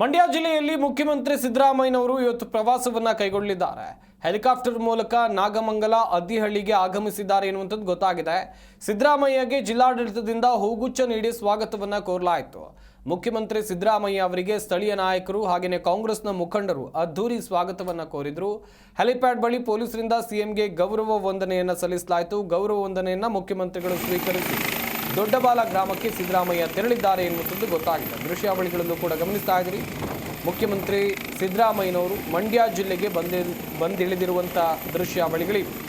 ಮಂಡ್ಯ ಜಿಲ್ಲೆಯಲ್ಲಿ ಮುಖ್ಯಮಂತ್ರಿ ಸಿದ್ದರಾಮಯ್ಯನವರು ಇವತ್ತು ಪ್ರವಾಸವನ್ನ ಕೈಗೊಳ್ಳಲಿದ್ದಾರೆ. ಹೆಲಿಕಾಪ್ಟರ್ ಮೂಲಕ ನಾಗಮಂಗಲ ಅದ್ದಿಹಳ್ಳಿಗೆ ಆಗಮಿಸಿದ್ದಾರೆ ಎನ್ನುವಂಥದ್ದು ಗೊತ್ತಾಗಿದೆ. ಸಿದ್ದರಾಮಯ್ಯಗೆ ಜಿಲ್ಲಾಡಳಿತದಿಂದ ಹೂಗುಚ್ಛ ನೀಡಿ ಸ್ವಾಗತವನ್ನ ಕೋರಲಾಯಿತು. ಮುಖ್ಯಮಂತ್ರಿ ಸಿದ್ದರಾಮಯ್ಯ ಅವರಿಗೆ ಸ್ಥಳೀಯ ನಾಯಕರು ಹಾಗೆಯೇ ಕಾಂಗ್ರೆಸ್ನ ಮುಖಂಡರು ಅದ್ದೂರಿ ಸ್ವಾಗತವನ್ನ ಕೋರಿದ್ರು. ಹೆಲಿಪ್ಯಾಡ್ ಬಳಿ ಪೊಲೀಸರಿಂದ ಸಿಎಂಗೆ ಗೌರವ ವಂದನೆಯನ್ನ ಸಲ್ಲಿಸಲಾಯಿತು. ಗೌರವ ವಂದನೆಯನ್ನ ಮುಖ್ಯಮಂತ್ರಿಗಳು ಸ್ವೀಕರಿಸಿ ದೊಡ್ಡಬಾಲ ಗ್ರಾಮಕ್ಕೆ ಸಿದ್ದರಾಮಯ್ಯ ತೆರಳಿದ್ದಾರೆ ಎನ್ನುವಂಥದ್ದು ಗೊತ್ತಾಗಿದೆ. ದೃಶ್ಯಾವಳಿಗಳನ್ನು ಕೂಡ ಗಮನಿಸ್ತಾ ಇದ್ದೀರಿ. ಮುಖ್ಯಮಂತ್ರಿ ಸಿದ್ದರಾಮಯ್ಯನವರು ಮಂಡ್ಯ ಜಿಲ್ಲೆಗೆ ಬಂದಿ ಬಂದಿಳಿದಿರುವಂಥ ದೃಶ್ಯಾವಳಿಗಳಿವೆ.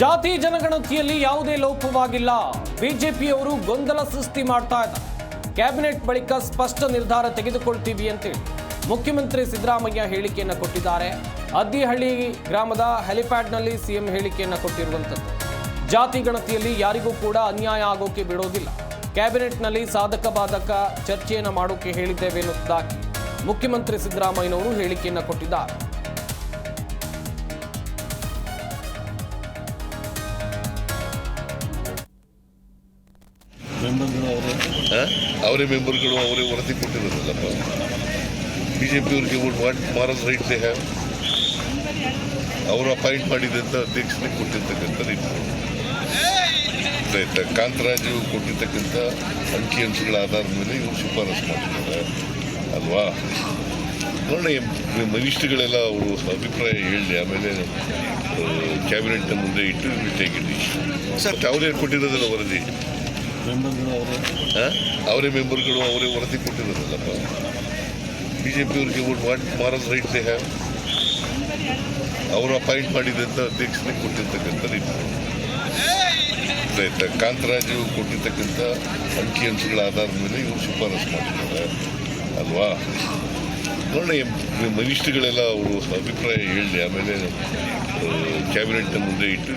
ಜಾತಿ ಜನಗಣತಿಯಲ್ಲಿ ಯಾವುದೇ ಲೋಪವಾಗಿಲ್ಲ. ಬಿಜೆಪಿಯವರು ಗೊಂದಲ ಸೃಷ್ಟಿ ಮಾಡ್ತಾ ಇದ್ದಾರೆ. ಕ್ಯಾಬಿನೆಟ್ ಬಳಿಕ ಸ್ಪಷ್ಟ ನಿರ್ಧಾರ ತೆಗೆದುಕೊಳ್ತೀವಿ ಅಂತೇಳಿ ಮುಖ್ಯಮಂತ್ರಿ ಸಿದ್ದರಾಮಯ್ಯ ಹೇಳಿಕೆಯನ್ನು ಕೊಟ್ಟಿದ್ದಾರೆ. ಅದ್ದಿಹಳ್ಳಿ ಗ್ರಾಮದ ಹೆಲಿಪ್ಯಾಡ್ನಲ್ಲಿ ಸಿಎಂ ಹೇಳಿಕೆಯನ್ನು ಕೊಟ್ಟಿರುವಂಥದ್ದು. ಜಾತಿ ಗಣತಿಯಲ್ಲಿ ಯಾರಿಗೂ ಕೂಡ ಅನ್ಯಾಯ ಆಗೋಕೆ ಬಿಡೋದಿಲ್ಲ. ಕ್ಯಾಬಿನೆಟ್ನಲ್ಲಿ ಸಾಧಕ ಬಾಧಕ ಚರ್ಚೆಯನ್ನು ಮಾಡೋಕೆ ಹೇಳಿದ್ದೇವೆ ಎನ್ನುವುದಾಗಿ ಮುಖ್ಯಮಂತ್ರಿ ಸಿದ್ದರಾಮಯ್ಯನವರು ಹೇಳಿಕೆಯನ್ನು ಕೊಟ್ಟಿದ್ದಾರೆ. ಅವರೇ ಮೆಂಬರ್ಗಳು ಅವರೇ ವರದಿ ಕೊಟ್ಟಿರೋದಲ್ಲಪ್ಪ. B J ಪಿಯವ್ರಿಗೆ what moral right they have ಅವರು ಅಪಾಯಿಂಟ್ ಮಾಡಿದಂಥ ಅಧ್ಯಕ್ಷರಿಗೆ ಕೊಟ್ಟಿರ್ತಕ್ಕಂಥ ರಿಪೋರ್ಟ್ ಆಯ್ತಾ? ಕಾಂತರಾಜು ಕೊಟ್ಟಿರ್ತಕ್ಕಂಥ ಅಂಕಿಅಂಶಗಳ ಆಧಾರದ ಮೇಲೆ ಇವರು ಶಿಫಾರಸು ಮಾಡಿದ್ದಾರೆ ಅಲ್ವಾ? ನೋಡೋಣ ಮಿನಿಸ್ಟ್ರಿಗಳೆಲ್ಲ ಅವರು ಅಭಿಪ್ರಾಯ ಹೇಳಿ ಆಮೇಲೆ ಕ್ಯಾಬಿನೆಟ್ನ ಮುಂದೆ ಇಟ್ಟು ಟೇಕ್ ಸರ್ ಅವರೇ ಕೊಟ್ಟಿರೋದಿಲ್ಲ ವರದಿ? ಅವರೇ? ಮೆಂಬರ್ಗಳು, ಅವರೇ ವರದಿ ಕೊಟ್ಟಿರೋದಲ್ಲಪ್ಪ. ಬಿ ಜೆ ಪಿಯವ್ರಿಗೆ ಮಾಡಿ ಮಾರಲ್ ರೈಟ್ ದೇ ಹ್ಯಾವ್ ಅವರು ಅಪಾಯಿಂಟ್ ಮಾಡಿದಂಥ ಅಧ್ಯಕ್ಷರಿಗೆ ಕೊಟ್ಟಿರ್ತಕ್ಕಂಥ ಆಯ್ತಾ ಕಾಂತರಾಜು ಕೊಟ್ಟಿರ್ತಕ್ಕಂಥ ಅಂಕಿಅಂಶಗಳ ಆಧಾರದ ಮೇಲೆ ಇವರು ಶಿಫಾರಸು ಮಾಡಿದ್ದಾರೆ. ಅಲ್ವಾ? ನೋಡೋಣ ಮಿನಿಸ್ಟ್ರಿಗಳೆಲ್ಲ ಅವರು ಅಭಿಪ್ರಾಯ ಹೇಳಿ, ಆಮೇಲೆ ಕ್ಯಾಬಿನೆಟ್ನ ಮುಂದೆ ಇಟ್ಟು